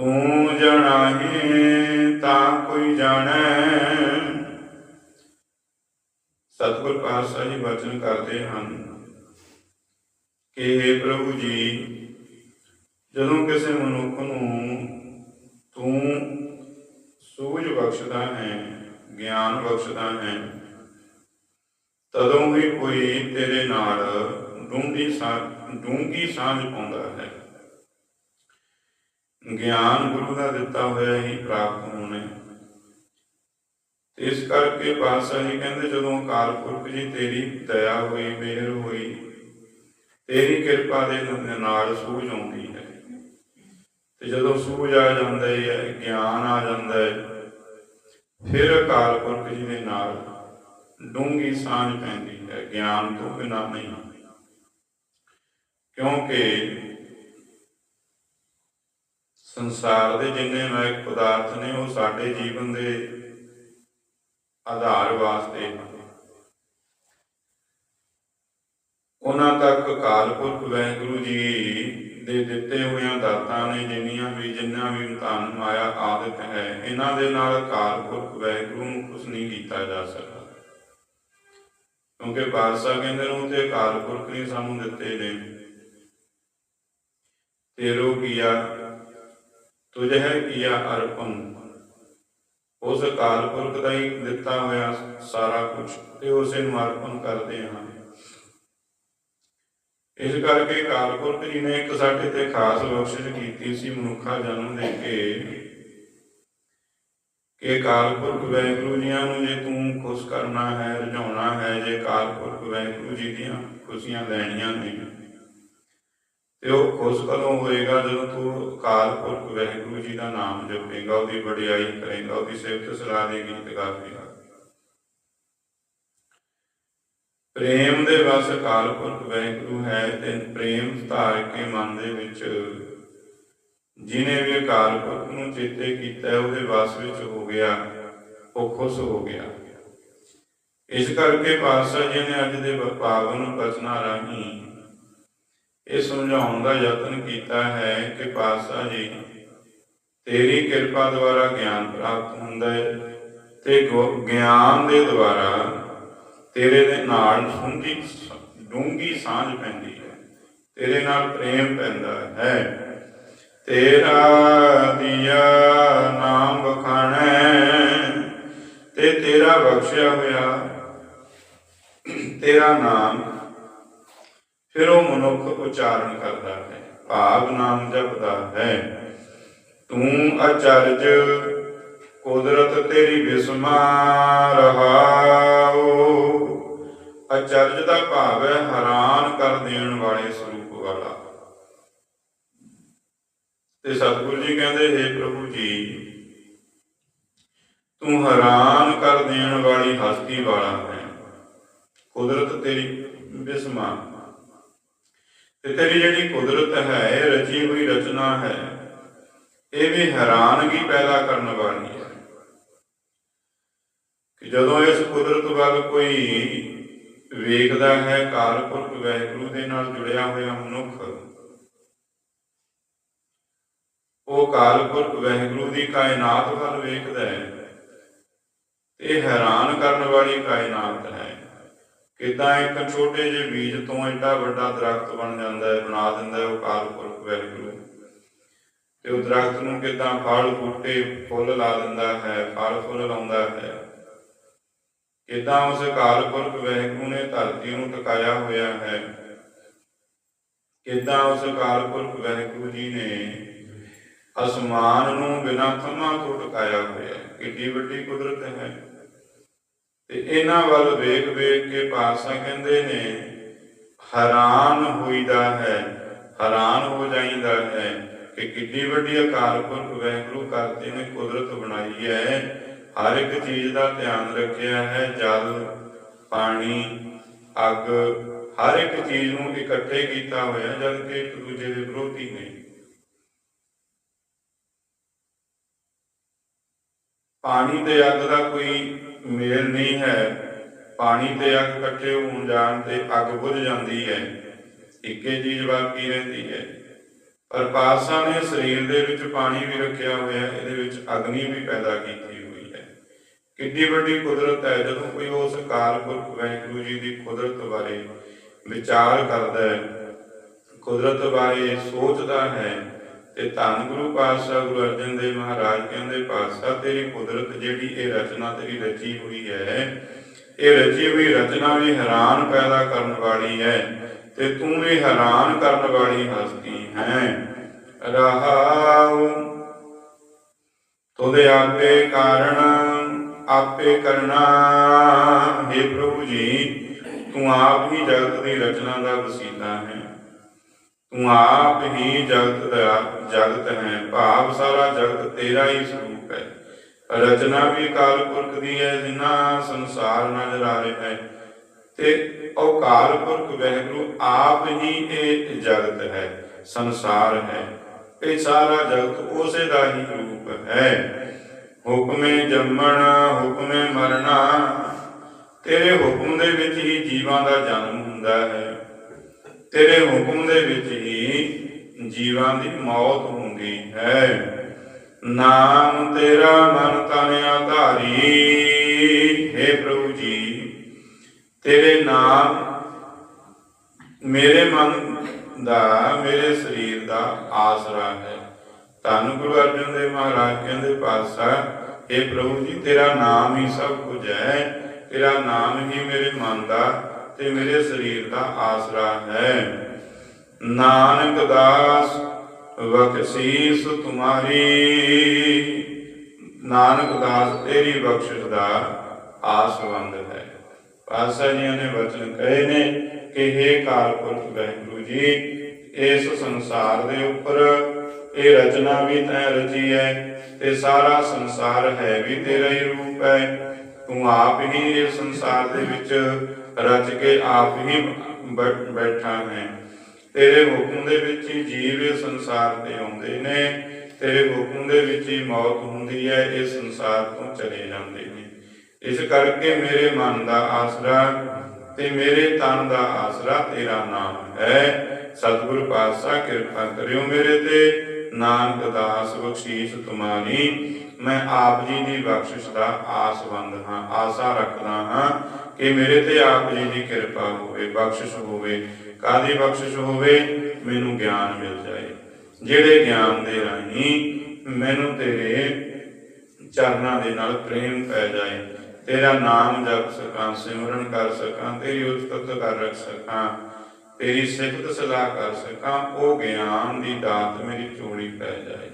ਤੂੰ ਜਣਾਹੀ ਤਾਂ ਕੋਈ ਜਾਣੈ। ਸਤਿਗੁਰ ਪਾਤਸ਼ਾਹ ਜੀ ਵਚਨ ਕਰਦੇ ਹਨ ਕਿ हे ਪ੍ਰਭੂ ਜੀ, ਜਦੋਂ ਕਿਸੇ ਮਨੁੱਖ ਨੂੰ ਤੂੰ ਸੂਝ ਬਖਸ਼ਦਾ ਹੈ, ਗਿਆਨ ਬਖਸ਼ਦਾ ਹੈ, ਤਦੋਂ ਹੀ ਕੋਈ ਤੇਰੇ ਨਾਲ ਡੂੰਘੀ ਸਾਂ ਡੂੰਘੀ ਸਾਂਝ ਪਾਉਂਦਾ ਹੈ। ਗਿਆਨ ਗੁਰੂ ਦਾ ਦਿੱਤਾ ਹੋਇਆ ਹੀ ਪ੍ਰਾਪਤ ਹੋਣਾ ਇਸ ਕਰਕੇ ਪਾਤਸ਼ਾਹੀ ਕਹਿੰਦੇ, ਜਦੋਂ ਅਕਾਲ ਪੁਰਖ ਜੀ ਤੇਰੀ ਦਇਆ ਹੋਈ, ਮਿਹਰ ਹੋਈ, ਤੇਰੀ ਕਿਰਪਾ ਦੇ ਨਾਲ ਸੂਝ ਆਉਂਦੀ ਹੈ। ਤੇ ਜਦੋਂ ਸੂਝ ਆ ਜਾਂਦਾ ਹੈ, ਗਿਆਨ ਆ ਜਾਂਦਾ ਹੈ, ਫਿਰ ਅਕਾਲ ਪੁਰਖ ਜੀ ਦੇ ਨਾਲ ਡੂੰਗੀ ਸਾਂਝ ਪੈਂਦੀ ਹੈ। ਗਿਆਨ ਤੋਂ ਬਿਨਾਂ ਨਹੀਂ। ਕਿਉਂਕਿ ਸੰਸਾਰ ਦੇ ਜਿੰਨੇ ਮਾਇਕ ਪਦਾਰਥ ਨੇ, ਉਹ ਸਾਡੇ ਜੀਵਨ ਦੇ ਆਧਾਰ ਵਾਸਤੇ ਉਹਨਾਂ ਤੱਕ ਅਕਾਲ ਪੁਰਖ ਵਾਹਿਗੁਰੂ ਜੀ ਦੇ ਦਿੱਤੇ ਹੋਇਆਂ ਦਾਤਾਂ ਨੇ, ਜਿੰਨੀਆਂ ਵੀ, ਜਿੰਨਾ ਵੀ ਧਨ, ਮਾਇਆ ਆਦਿਕ ਹੈ, ਇਹਨਾਂ ਦੇ ਨਾਲ ਅਕਾਲ ਪੁਰਖ ਵਾਹਿਗੁਰੂ ਨੂੰ ਕੁਝ ਨਹੀਂ ਕੀਤਾ ਜਾ ਸਕਦਾ। ਕਿਉਂਕਿ ਬਾਦਸ਼ਾਹ ਕਹਿੰਦੇ ਨੇ ਤੇ ਅਕਾਲ ਪੁਰਖ ਨੇ ਸਾਨੂੰ ਦਿੱਤੇ ਨੇ। ਤੇਰੋ ਕੀਆ ਤੁਝ ਕੀਆ ਅਰਪਣ ਉਸ ਅਕਾਲ ਪੁਰਖ ਦਾ ਹੀ ਦਿੱਤਾ ਹੋਇਆ ਸਾਰਾ ਕੁਝ ਤੇ ਉਸੇ ਨੂੰ ਅਰਪਣ ਕਰਦੇ ਹਾਂ। ਇਸ ਕਰਕੇ ਅਕਾਲ ਪੁਰਖ ਜੀ ਨੇ ਇੱਕ ਸਾਡੇ ਤੇ ਖਾਸ ਬਖਸ਼ਿਸ਼ ਕੀਤੀ ਸੀ ਮਨੁੱਖਾ ਜਨਮ ਦੇ ਕੇ, ਕਿ ਅਕਾਲ ਪੁਰਖ ਵਾਹਿਗੁਰੂ ਜੀਆਂ ਨੂੰ ਜੇ ਤੂੰ ਖੁਸ਼ ਕਰਨਾ ਹੈ, ਰਜਾਉਣਾ ਹੈ, ਜੇ ਅਕਾਲ ਪੁਰਖ ਵਾਹਿਗੁਰੂ ਜੀ ਦੀਆਂ ਖੁਸ਼ੀਆਂ ਲੈਣੀਆਂ ਨੇ ਤੇ ਉਹ ਖੁਸ਼ ਕਦੋਂ ਹੋਏਗਾ? ਜਦੋਂ ਤੂੰ ਅਕਾਲ ਪੁਰਖ ਵਾਹਿਗੁਰੂ ਜੀ ਦਾ ਨਾਮ ਜਪੇਗਾ ਉਹਦੀ ਵਡਿਆਈ ਕਰੇਗਾ ਉਹਦੀ ਸਿਫਤ ਸਲਾਹ ਦੇ ਗੀਤ ਗਾਵੇਗਾ। ਪ੍ਰੇਮ ਦੇ ਵਸ ਅਕਾਲ ਪੁਰਖ ਵਾਹਿਗੁਰੂ ਹੈ ਤੇ ਪ੍ਰੇਮ ਧਾਰ ਕੇ ਮਨ ਦੇ ਵਿੱਚ ਜਿਨੇ ਵੀ ਅਕਾਲ ਪੁਰਖ ਨੂੰ ਚੇਤੇ ਕੀਤਾ ਹੈ, ਉਹਦੇ ਵਸ ਵਿੱਚ ਹੋ ਗਿਆ ਉਹ ਖੁਸ਼ ਹੋ ਗਿਆ। ਇਸ ਕਰਕੇ ਪਾਤਸ਼ਾਹ ਜੀ ਨੇ ਅੱਜ ਦੇ ਪਾਵਨ ਬਚਨਾ ਰਾਹੀਂ ਇਹ ਸਮਝਾਉਣ ਦਾ ਯਤਨ ਕੀਤਾ ਹੈ ਕਿ ਪਾਤਸ਼ਾਹ ਜੀ, ਤੇਰੀ ਕਿਰਪਾ ਦੁਆਰਾ ਗਿਆਨ ਪ੍ਰਾਪਤ ਹੁੰਦਾ ਹੈ ਤੇ ਗਿਆਨ ਦੇ ਦੁਆਰਾ ਤੇਰੇ ਦੇ ਨਾਲ ਸੁੰਝੀ ਡੂੰਗੀ ਸਾਂਝ ਪੈਂਦੀ ਹੈ, ਤੇਰੇ ਨਾਲ ਪ੍ਰੇਮ ਪੈਂਦਾ ਹੈ। ਤੇਰਾ ਦਿਆ ਨਾਮ ਬਖਾਣੈ ਤੇ ਤੇਰਾ ਬਖਸ਼ਿਆ ਹੋਇਆ, ਤੇਰਾ ਨਾਮ ਫਿਰ ਉਹ ਮਨੁੱਖ ਉਚਾਰਨ ਕਰਦਾ ਹੈ ਭਾਵ ਨਾਮ ਜਪਦਾ ਹੈ। ਤੂੰ ਅਚਰਜ, ਕੁਦਰਤ ਤੇਰੀ ਬਿਸਮਾ ਰਹਾਓ ਅਚਰਜ ਦਾ ਭਾਵ ਹੈ ਹੈਰਾਨ ਕਰ ਦੇਣ ਵਾਲੇ ਸਰੂਪ ਵਾਲਾ। ਤੇ ਸਤਿਗੁਰੂ ਜੀ ਕਹਿੰਦੇ, ਹੈ ਪ੍ਰਭੂ ਜੀ, ਤੂੰ ਹੈਰਾਨ ਕਰ ਦੇਣ ਵਾਲੀ ਹਸਤੀ ਵਾਲਾ ਹੈ। ਕੁਦਰਤ ਤੇਰੀ ਬਿਸਮਾ। ਤੇ ਤੇਰੀ ਜਿਹੜੀ ਕੁਦਰਤ ਹੈ, ਇਹ ਰਚੀ ਹੋਈ ਰਚਨਾ ਹੈ, ਇਹ ਵੀ ਹੈਰਾਨਗੀ ਪੈਦਾ ਕਰਨ ਵਾਲੀ ਹੈ। ਕਿ ਜਦੋਂ ਇਸ ਕੁਦਰਤ ਵੱਲ ਕੋਈ ਵੇਖਦਾ ਹੈ, ਕਾਲਪੁਰਖ ਵਾਹਿਗੁਰੂ ਦੇ ਨਾਲ ਜੁੜਿਆ ਹੋਇਆ ਮਨੁੱਖ, ਉਹ ਕਾਲਪੁਰਖ ਵਾਹਿਗੁਰੂ ਦੀ ਕਾਇਨਾਤ ਵੱਲ ਵੇਖਦਾ ਹੈ ਇਹ ਹੈਰਾਨ ਕਰਨ ਵਾਲੀ ਕਾਇਨਾਤ ਹੈ। ਕਿਦਾਂ ਇੱਕ ਛੋਟੇ ਜਿਹੇ ਬੀਜ ਤੋਂ ਐਡਾ ਵੱਡਾ ਦਰਖਤ ਬਣ ਜਾਂਦਾ ਹੈ, ਬਣਾ ਦਿੰਦਾ ਹੈ ਉਹ ਕਾਲਪੁਰਖ ਵਾਹਿਗੁਰੂ ਤੇ ਉਹ ਦਰਖਤ ਨੂੰ ਕਿਦਾਂ ਫਲ, ਬੂਟੇ, ਫੁੱਲ ਲਾ ਦਿੰਦਾ ਹੈ, ਫਲ, ਫੁੱਲ ਲਾਉਂਦਾ ਹੈ। ਕਿਦਾਂ ਉਸ ਕਾਲ ਪੁਰਖ ਵਾਹਿਗੁਰੂ ਨੇ ਧਰਤੀ ਨੂੰ ਟਿਕਾਇਆ ਹੋਇਆ ਹੈ। ਕਿਦਾਂ ਉਸ ਕਾਲ ਪੁਰਖ ਵਾਹਿਗੁਰੂ ਜੀ ਨੇ ਅਸਮਾਨ ਨੂੰ ਬਿਨਾਂ ਥੰਮਾਂ ਤੋਂ ਟਿਕਾਇਆ ਹੋਇਆ ਹੈ। ਕਿੱਡੀ ਵੱਡੀ ਕੁਦਰਤ ਹੈ। ਤੇ ਇਹਨਾਂ ਵੱਲ ਵੇਖ ਵੇਖ ਕੇ ਪਾਤਸ਼ਾਹ ਕਹਿੰਦੇ ਨੇ, ਹੈਰਾਨ ਹੋਈਦਾ ਹੈ, ਹੈਰਾਨ ਹੋ ਜਾਈਦਾ ਹੈ ਕਿ ਕਿੱਡੀ ਵੱਡੀ ਅਕਾਲ ਪੁਰਖ ਵਾਹਿਗੁਰੂ ਕਰਤੇ ਨੇ ਕੁਦਰਤ ਬਣਾਈ ਹੈ। ਹਰ ਇੱਕ ਚੀਜ਼ ਦਾ ਧਿਆਨ ਰੱਖਿਆ ਹੈ, ਜਲ, ਪਾਣੀ, ਅੱਗ, ਹਰ ਇੱਕ ਚੀਜ਼ ਨੂੰ ਇਕੱਠੇ ਕੀਤਾ ਹੋਇਆ ਜਦ ਕਿ ਇੱਕ ਦੂਜੇ ਦੇ ਵਿਰੋਧੀ ਨੇ। ਪਾਣੀ ਤੇ ਅੱਗ ਦਾ ਕੋਈ ਮੇਲ ਨਹੀਂ ਹੈ। ਪਾਣੀ ਤੇ ਅੱਗ ਇਕੱਠੇ ਹੋਣ ਜਾਣ ਤੇ ਅੱਗ ਬੁਝ ਜਾਂਦੀ ਹੈ। ਇੱਕੇ ਚੀਜ਼ ਬਾਕੀ ਰਹਿੰਦੀ ਹੈ। ਪਰ ਪਾਤਸ਼ਾਹ ਨੇ ਸਰੀਰ ਦੇ ਵਿੱਚ ਪਾਣੀ ਵੀ ਰੱਖਿਆ ਹੋਇਆ, ਇਹਦੇ ਵਿੱਚ ਅਗਨੀ ਵੀ ਪੈਦਾ ਕੀਤੀ ਹੋਈ ਹੈ। ਕਿੰਨੀ ਵੱਡੀ ਕੁਦਰਤ ਹੈ, ਜਦੋਂ ਕੋਈ ਉਸ ਅਕਾਲ ਵੈਗੁਰੂ ਜੀ ਦੀ ਕੁਦਰਤ ਬਾਰੇ ਵਿਚਾਰ ਕਰਦਾ ਹੈ, ਕੁਦਰਤ ਬਾਰੇ ਸੋਚਦਾ ਹੈ ਤੇ ਧੰਨ ਗੁਰੂ ਪਾਤਸ਼ਾਹ ਗੁਰੂ ਅਰਜਨ ਦੇਵ ਮਹਾਰਾਜ ਕਹਿੰਦੇ, ਪਾਤਸ਼ਾਹ, ਤੇਰੀ ਕੁਦਰਤ ਜਿਹੜੀ ਇਹ ਰਚਨਾ ਤੇਰੀ ਰਚੀ ਹੋਈ ਹੈ, ਇਹ ਰਚੀ ਹੋਈ ਰਚਨਾ ਵੀ ਹੈਰਾਨ ਪੈਦਾ ਕਰਨ ਵਾਲੀ ਹੈ ਤੇ ਤੂੰ ਵੀ ਹੈਰਾਨ ਕਰਨ ਵਾਲੀ ਹਸਤੀ ਹੈ। ਰਹਾਉ, ਤੁਦੇ ਆਪੇ ਕਾਰਨ ਆਪੇ ਕਰਨਾ, ਹੈ ਪ੍ਰਭੂ ਜੀ, ਤੂੰ ਆਪ ਹੀ ਜਗਤ ਦੀ ਰਚਨਾ ਦਾ ਵਸੀਲਾ ਹੈ। ਤੂੰ ਆਪ ਹੀ ਜਗਤ ਦਾ, ਜਗਤ ਹੈ, ਭਾਵ ਸਾਰਾ ਜਗਤ ਤੇਰਾ ਹੀ ਸਰੂਪ ਹੈ। ਰਚਨਾ ਵੀ ਕਾਲ ਪੁਰਖ ਦੀ ਹੈ ਜਿੰਨਾ ਸੰਸਾਰ ਨਜ਼ਰ ਆ ਰਿਹਾ ਹੈ। ਤੇ ਉਹ ਪੁਰਖ ਵਹਿਗੁਰੂ ਆਪ ਹੀ ਇਹ ਜਗਤ ਹੈ, ਸੰਸਾਰ ਹੈ। ਇਹ ਸਾਰਾ ਜਗਤ ਉਸੇ ਦਾ ਹੀ ਰੂਪ ਹੈ। ਹੁਕਮੇ ਜੰਮਣਾ, ਹੁਕਮੇ ਮਰਨਾ, ਤੇਰੇ ਹੁਕਮ ਦੇ ਵਿੱਚ ਹੀ ਜੀਵਾਂ ਦਾ ਜਨਮ ਹੁੰਦਾ ਹੈ। ਤੇਰੇ ਹੁਕਮ ਦੇ ਵਿੱਚ ਹੀ ਜੀਵਾਂ ਦੀ ਮੌਤ ਹੁੰਦੀ ਹੈ। ਨਾਮ ਤੇਰਾ ਮਨ ਤਨ ਆਧਾਰੀ। ਹੈ ਪ੍ਰਭੂ ਜੀ, ਤੇਰੇ ਨਾਮ ਮੇਰੇ ਮਨ ਦਾ, ਮੇਰੇ ਸਰੀਰ ਦਾ ਆਸਰਾ ਹੈ। ਧੰਨ ਗੁਰੂ ਅਰਜਨ ਦੇਵ ਮਹਾਰਾਜ ਕਹਿੰਦੇ ਪਾਤਸ਼ਾਹ ਇਹ ਪ੍ਰਭੂ ਜੀ, ਤੇਰਾ ਨਾਮ ਹੀ ਸਭ ਕੁਝ ਹੈ। ਤੇਰਾ ਨਾਮ ਹੀ ਮੇਰੇ ਮਨ ਦਾ ਤੇ ਮੇਰੇ ਸਰੀਰ ਦਾ ਆਸਰਾ ਹੈ। ਨਾਨਕ ਦਾਸ, ਬਖਸ਼ੀਸ ਤੁਮਾਰੀ। ਨਾਨਕ ਦਾਸ, ਤੇਰੀ ਬਖਸ਼ਿਸ਼ ਦਾ ਆਸਵੰਦ ਹੈ। ਪਾਤਸ਼ਾਹ ਜੀ ਨੇ ਵਚਨ ਕਹੇ ਨੇ ਕਿ हे ਕਾਲਪੁਰਖ ਵਾਹਿਗੁਰੂ ਜੀ, ਇਸ ਸੰਸਾਰ ਦੇ ਉੱਪਰ ਇਹ ਰਚਨਾ ਵੀ ਤੈ ਰਚੀ ਹੈ ਤੇ ਸਾਰਾ ਸੰਸਾਰ ਹੈ ਵੀ ਤੇਰਾ ਹੀ ਰੂਪ ਹੈ। ਤੂੰ ਆਪ ਹੀ ਇਸ ਸੰਸਾਰ ਦੇ ਵਿੱਚ ਰਚ ਕੇ ਆਪ ਹੀ ਬੈਠਾ ਹੈ। ਤੇਰੇ ਹੁਕਮ ਦੇ ਵਿੱਚ ਹੀ ਜੀਵ ਸੰਸਾਰ ਤੇ ਆਉਂਦੇ ਨੇ। ਤੇਰੇ ਹੁਕਮ ਦੇ ਵਿੱਚ ਹੀ ਮੌਤ ਹੁੰਦੀ ਹੈ, ਇਹ ਸੰਸਾਰ ਤੋਂ ਚਲੇ ਜਾਂਦੇ ਨੇ। ਇਸ ਕਰਕੇ ਮੇਰੇ ਮਨ ਦਾ ਆਸਰਾ ਤੇ ਮੇਰੇ ਤਨ ਦਾ ਆਸਰਾ ਤੇਰਾ ਨਾਮ ਹੈ। ਸਤਿਗੁਰ ਪਾਤਸ਼ਾਹ, ਕਿਰਪਾ ਕਰਿਓ ਮੇਰੇ ਤੇ। ਨਾਨਕ ਦਾਸ ਬਖਸ਼ੀਸ਼ ਤੁਮਾਰੀ ਮੈਂ ਆਪ ਜੀ ਦੀ ਬਖਸ਼ਿਸ਼ ਦਾ ਆਸਵੰਦ ਹਾਂ, ਆਸਾ ਰੱਖਦਾ ਹਾਂ ਕਿ ਮੇਰੇ ਤੇ ਆਪ ਜੀ ਦੀ ਕਿਰਪਾ ਹੋਵੇ, ਬਖਸ਼ਿਸ਼ ਹੋਵੇ। ਕਾਦੀ ਬਖਸ਼ਿਸ਼ ਹੋਵੇ? ਮੈਨੂੰ ਗਿਆਨ ਮਿਲ ਜਾਏ। ਜਿਹੜੇ ਗਿਆਨ ਦੇ ਰਾਹੀਂ ਮੈਨੂੰ ਤੇਰੇ ਚਰਨਾਂ ਦੇ ਨਾਲ ਪ੍ਰੇਮ ਪੈ ਜਾਏ, ਤੇਰਾ ਨਾਮ ਜਪ ਸਕਾਂ, ਸਿਮਰਨ ਕਰ ਸਕਾਂ, ਤੇਰੀ ਉਸਤਤ ਕਰ ਰੱਖ ਸਕਾਂ। ਤੇਰੀ ਸਿਫਤ ਸਲਾਹ ਕਰ ਸਕਾਂ ਉਹ ਗਿਆਨ ਦੀ ਦਾਤ ਮੇਰੀ ਝੋਲੀ ਪੈ ਜਾਏ।